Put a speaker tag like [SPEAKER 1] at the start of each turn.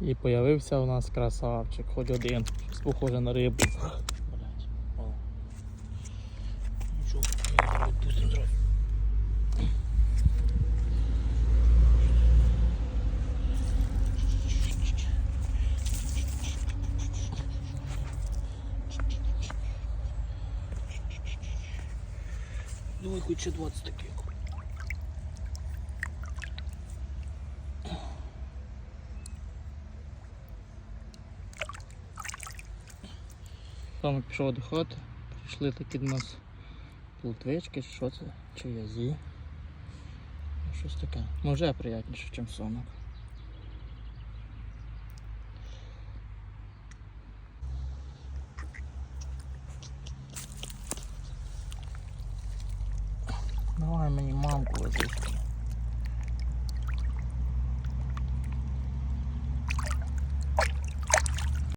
[SPEAKER 1] І появився у нас красавчик, хоч один. Щось похоже на рибу. Трохи. Давай хоч ще 20 таких. Там пішов до хати, прийшли такі до нас плутвички, що це, чи язі. Ну, Щось таке. Може приятніше, ніж сонок. Давай мені мамку возити.